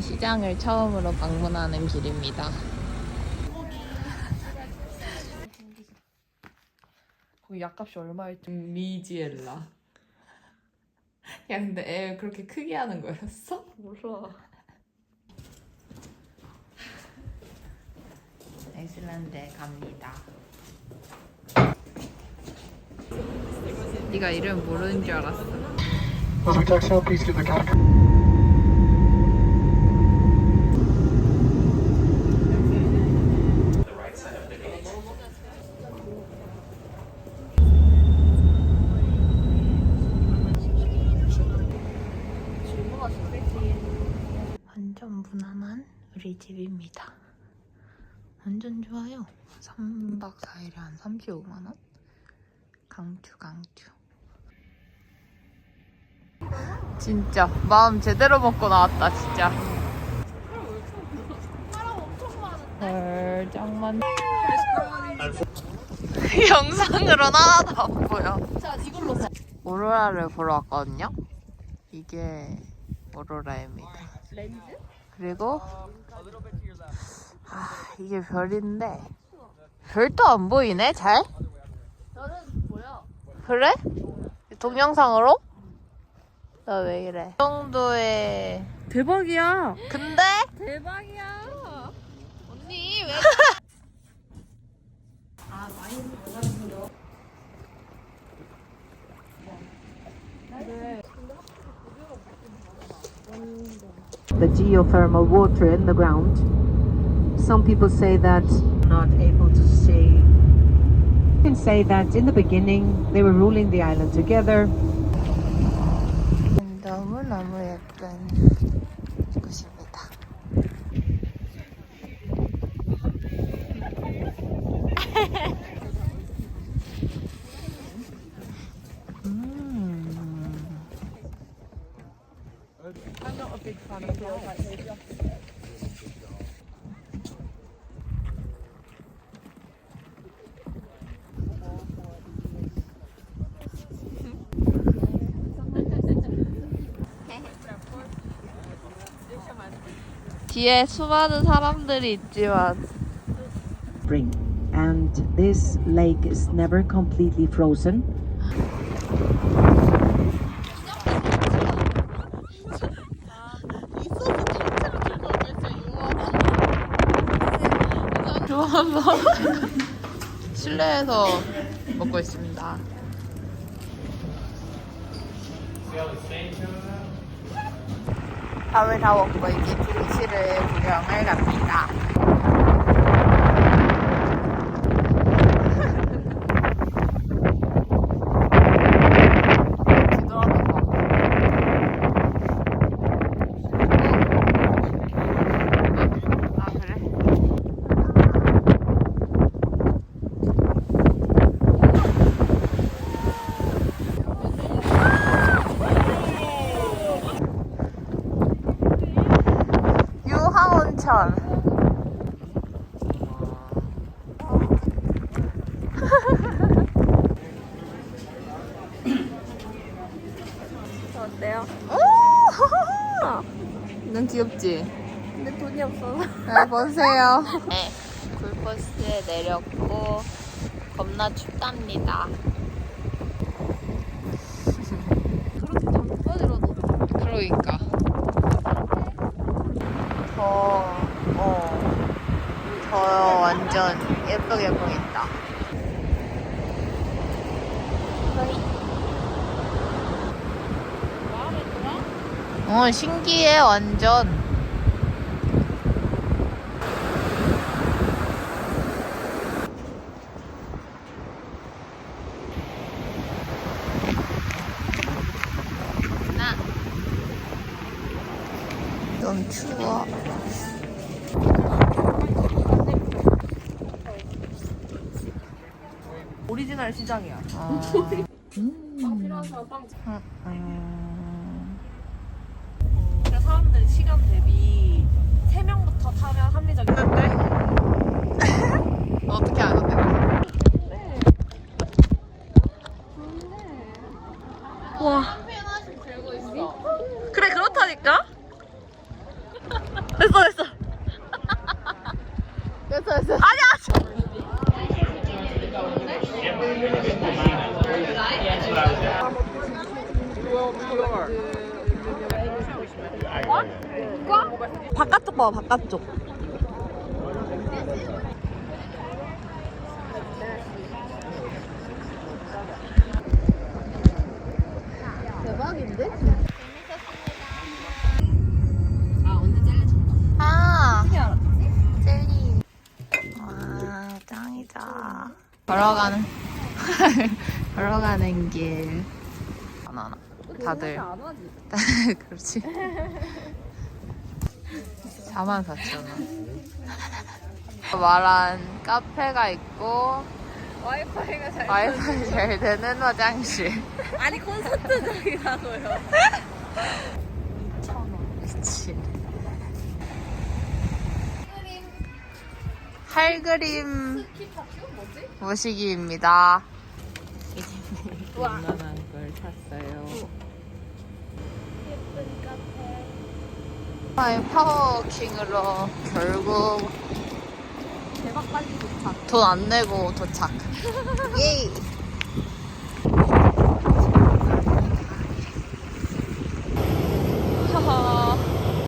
시장을 처음으로 방문하는 길입니다. 거기 약값이 얼마였지? 미지엘라. 야 근데 애 그렇게 크게 하는 거였어? 몰라. 아이슬란드에 갑니다. 네가 이름 모르는 줄 알았어. 우리 집입니다. 완전 좋아요. 3박 4일에 한 35만원? 강추, 강추. 진짜 마음 제대로 먹고 나왔다, 진짜. 많네. 영상으로는 하나도 안 보여. 오로라를 보러 왔거든요. 이게 오로라입니다. 그리고 아 이게 별인데 별도 안 보이네 잘? 별은 보여. 그래? 동영상으로? 나 왜 이래? 이 정도의 대박이야. 근데 대박이야. 언니 왜? the geothermal water in the ground. Some people say that not able to see. You can say that in the beginning they were ruling the island together. 너무 너무 예쁜 뒤에 수많은 사람들이 있지만 Spring. And this lake is never completely frozen. 좋아서 실내에서 먹고 있습니다. 밥을 다 먹고 이제 비치를 구경을 갑니다. 뒤돌아서 봐. 아 그래? 유황온천. 어때요? 눈 귀엽지? 근데 돈이 없어서. 네, 보세요. 네, 굴포스에 내렸고 겁나 춥답니다. 그러니까. 더, 어, 더 완전 예쁘게 보인다. 어, 신기해, 완전. 나. 좀 추워. 오리지널 시장이야. 어. 빵 필요한 사람 빵. 음. 사람들이 시간 대비 3명부터 타면 합리적인데 어떻게 아는데? 와 그래 그렇다니까 됐어 됐어. 됐어 됐어. 아니야. 바깥쪽 봐 바깥쪽. 아, 젤리. 와, 짱이다. 걸어가는, 걸어가는 길. 하나, 다들. 그렇지. 44,000원. 말한 카페가 있고, 와이파이가 잘. 와이파이 잘 되는 화장실. 아니 콘서트장이라고요. 미친. 할그림 모시기입니다. 웬 걸 샀어요. 아, 파워킹으로 결국 대박 빨리 도착. 돈 안 내고 도착. 예이.